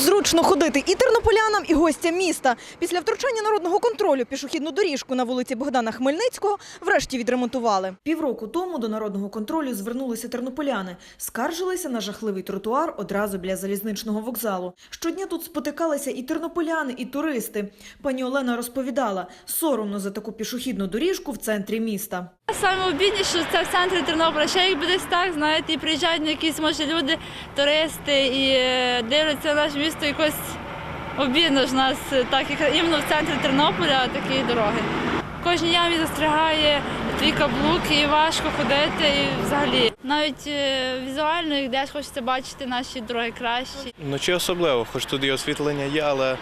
Зручно ходити і тернополянам, і гостям міста. Після втручання народного контролю пішохідну доріжку на вулиці Богдана Хмельницького врешті відремонтували. Півроку тому до народного контролю звернулися тернополяни, скаржилися на жахливий тротуар одразу біля залізничного вокзалу. Щодня тут спотикалися і тернополяни, і туристи. Пані Олена розповідала, соромно за таку пішохідну доріжку в центрі міста. Саме обідніше, що це в центрі Тернополя. Ще якби десь так, знаєте, і приїжджають якісь може люди, туристи і е, дивляться наше місто якось обідно ж нас, е, так як іменно в центрі Тернополя такі дороги. В Кожній ямі застрягає твій каблук і важко ходити і взагалі. Навіть е, візуально йдеш, хочеться бачити наші дороги кращі. Вночі особливо, хоч тут і освітлення є, але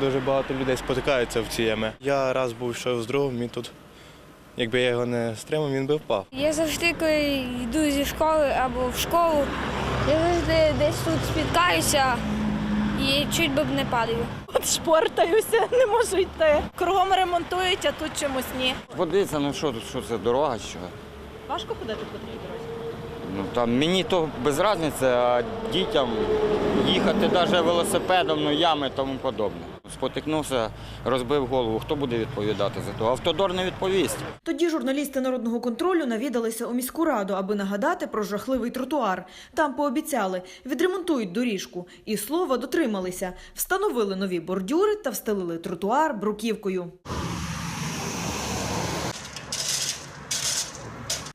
дуже багато людей спотикаються в ці ями. Я раз був йшов з другом, і тут, якби я його не стримав, він би впав. Я завжди, коли йду зі школи або в школу, я завжди десь тут спіткаюся і чуть би б не падаю. От шпортаюся, не можу йти. Кругом ремонтують, а тут чомусь ні. Подивіться, ну що тут, що це дорога, що? Важко ходити по такій дорозі. Ну там мені то без різниці, а дітям їхати навіть велосипедом, ну ями тому подобне. Спотикнувся, розбив голову. Хто буде відповідати за то? Автодор не відповість. Тоді журналісти народного контролю навідалися у міську раду, аби нагадати про жахливий тротуар. Там пообіцяли відремонтують доріжку. І слова дотрималися. Встановили нові бордюри та встелили тротуар бруківкою.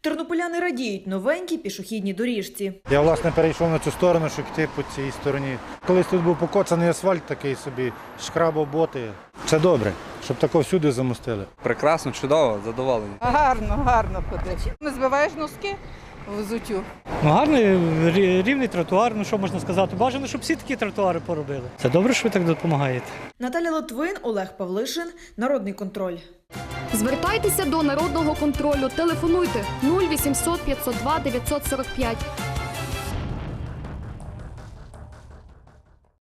Тернополяни радіють новенькій пішохідній доріжці. Я власне перейшов на цю сторону, щоб йти по цій стороні. Колись тут був покоцаний асфальт такий собі, шкрабо боти. Це добре, щоб тако всюди замостили. Прекрасно, чудово, задоволені. Гарно, гарно ходить. Не збиваєш носки в взуттю. Ну, гарний рівний тротуар, ну що можна сказати. Бажано, щоб всі такі тротуари поробили. Це добре, що ви так допомагаєте. Наталя Лотвин, Олег Павлишин, Народний контроль. Звертайтеся до народного контролю. Телефонуйте 0800 502 945